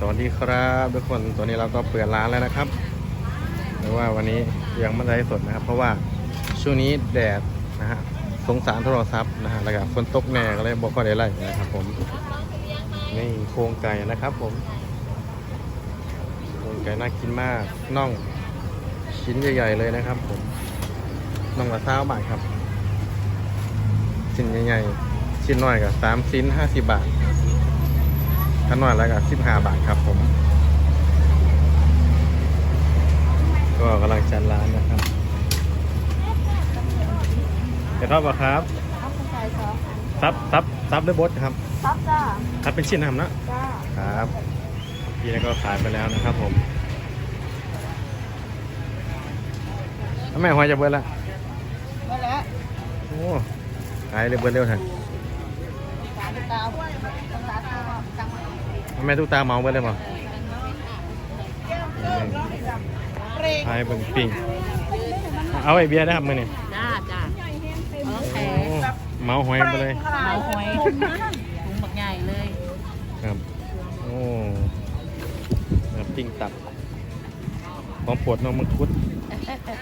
สวัสดีครับทุกคนตัวนี้เราก็เปิดร้านแล้วนะครับแต่ว่าวันนี้ยังไม่ได้สดนะครับ เพราะว่าช่วงนี้แดดนะฮะสงสารโทรศัพท์นะฮะแล้วก็ฝนตกแน่ก็เลยบอกก็ได้ไล่นะครับ ผมนี่โครงไก่นะครับ ผมโครงไก่น่ากินมากน่องชิ้นใหญ่ๆเลยนะครับ ผมน่องละเท้าบาทครับชิ้นใหญ่ๆชิ้นน้อยกับสามชิ้นห้าสิบบาท ถ้าน้อยแล้วก็สิบห้าบาทครับผม ก็กำลังจัดร้านนะครับจะทอดป่ะครับครับคุณชายสองซับซับซับด้วยบดครับซับจ้าซับเป็นชิ้นทำนะจ้าครับพี่นี่ก็ขายไปแล้วนะครับผมทำไมหอยจะเบิดละมาแล้วโอ้ขายเลยเบิดเร็วเถ ทำไมทุกตาเมาเบิดเลยมั้งเปรงขายเบิ่งปิ้งเอาไอเบียร์นะครับมือนี่จ้าจ้าเอาแขโอ้เมาหอยไปเลยเอาหอยถุงบักใหญ่เลยครับโอ้น้ำปิ้งตับของโปวดน้องมังคุด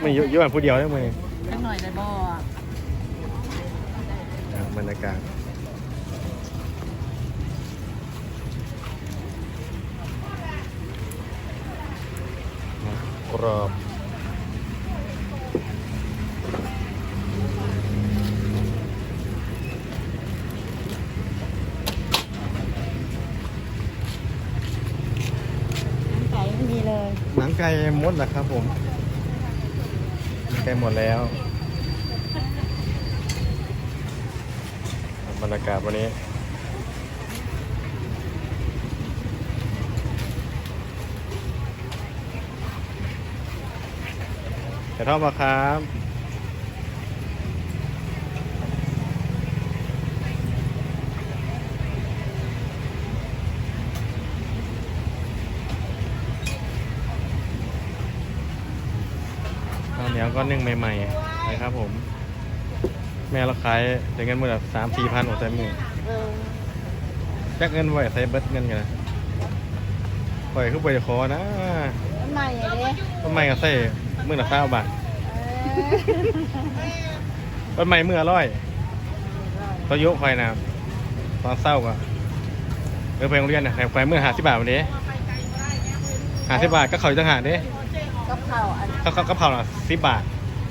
ไม่เยอะเยอะกว่าผู้เดียวได้ไหมอจังหน่อยได้บ่อะบรรยากาศ รอบไก่ไม่มีเลยหนังไก่หมดแล้วครับผมหนังไก่หมดแล้วบรรยากาศวันนี้ จะทอดปะครับข้าวเหนียวก็นึ่งใหม่ๆนะครับผม แม่เราขายถึงเงินมือละสามสี่พันอดแต่มือเออจักเงินไว้ใส่เบิดเงินกันนะปล่อยขึ้นไปคอนะ มันใหม่เลยต้นไม้ก็ใส่ มือละเก้าบาทเออต้นไม้มือละร้อยตอนโยกคอยนะตอนเศร้าก็เออไปโรงเรียนนะไปมือหาสิบบาทวันนี้หาสิบบาทก็เขาอีกต่างหากเด้กับข้าวอันก็เขาก็เผาละสิบบาท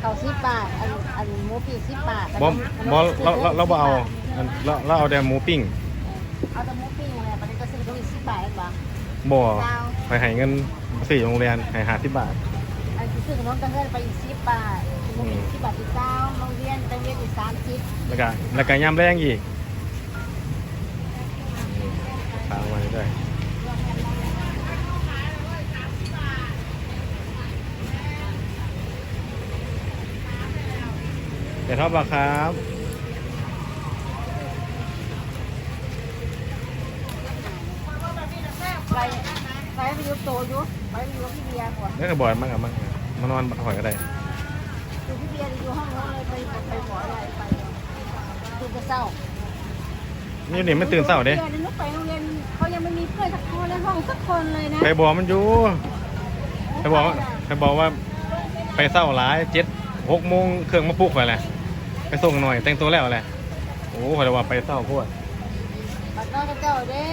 ข้าวสิบบาทอันอันหมูปีสิบบาทบอมบอเราเราเราบ่เอาอันเราเราเอาแต่หมูปิ้งเอาแต่หมูปิ้งเลยมันก็ซื้อก็อีกสิบบาทเองป่ะบ่ไปให้เงินสี่โรงเรียนให้หาสิบบาทอันที่ ซื้อขนมตังเงินไปอีกสิบบาทหมูปิ้งสิบบาทอีกเก้าโรงเรียนตังเรียนอีกสามสิบแล้วก็แล้วก็ย่ำแรงอีกตามมาด้วยเดี๋ยวทอดปลาครับไปไปไปยุบโตอยู่ไปไปยุบพี่เบียร์ก่อนนี่ก็บ่อยมากกับมาก มานอนหอยก็ได้อยู่พี่เบียร์อยู่ห้องนู้นเลยไปไปขออะไรไปตื่นแต่เช้านี่นี่ไม่ตื่นเศร้าเด้เดือนนึกไปโรงเรียนเขายังไม่มีเพื่อนสักคนในห้องสักคนเลยนะไปบอกมันอยู่ไปบอกว่าไปบอกว่าไปเศร้าหลายเจ็ดหกโมงเครื่องมาปลุกไปแหละไปส่งหน่อยแต่งตัวแล้วแหละโอ้ขอเลยว่าไปเศร้าโพดบัดนอนกับเจ้าเด้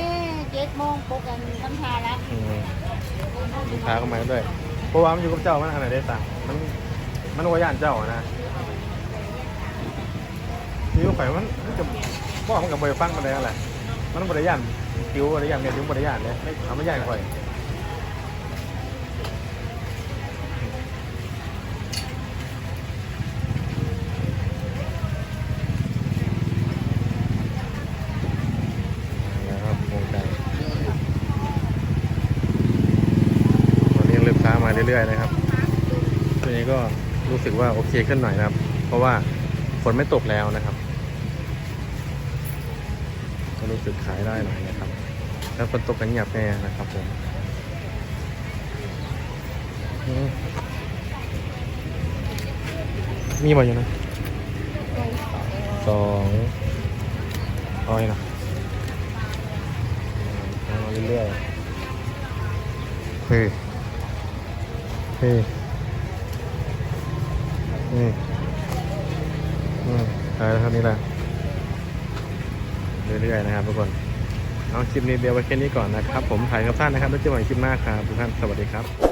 เจ็ดโมงปลุกกันทำทาละอืมลูกค้าเข้ามาด้วย เพราะว่ามันอยู่กับเจ้ามันอะไรได้ต่างมันมันวายานเจ้านะนี่ลูกไข่มันมันจะบอมันกับบริฟังมันได้อะไรมันบริยานคิวบริยานเนี่ยคิวบริยานเลยไม่ทำไม่ยากค่อยนะครับโครงการตอนนี้ยังเริ่ มามาเรื่อยๆนะครับตัวนี้ก็รู้สึกว่าโอเคขึ้นหน่อยนะครับ เพราะว่าฝนไม่ตกแล้วนะครับ ก็รู้สึกขายได้หน่อยนะครับ แล้วฝนตกกันเงียบแน่นะครับผมมีบ่อยู่นะสองร้อยนะเอามาเรื่อยๆเฮ้ย นี่นี่อืมตายแล้วเท่านี้แหละเรื่อยๆนะครับทุกคนเอาคลิปนี้เดียวไว้แค่นี้ก่อนนะครับ ผมถ่ายกับท่านนะครับแล้วเจอกันคลิปหน้าครับทุกท่านสวัสดีครับ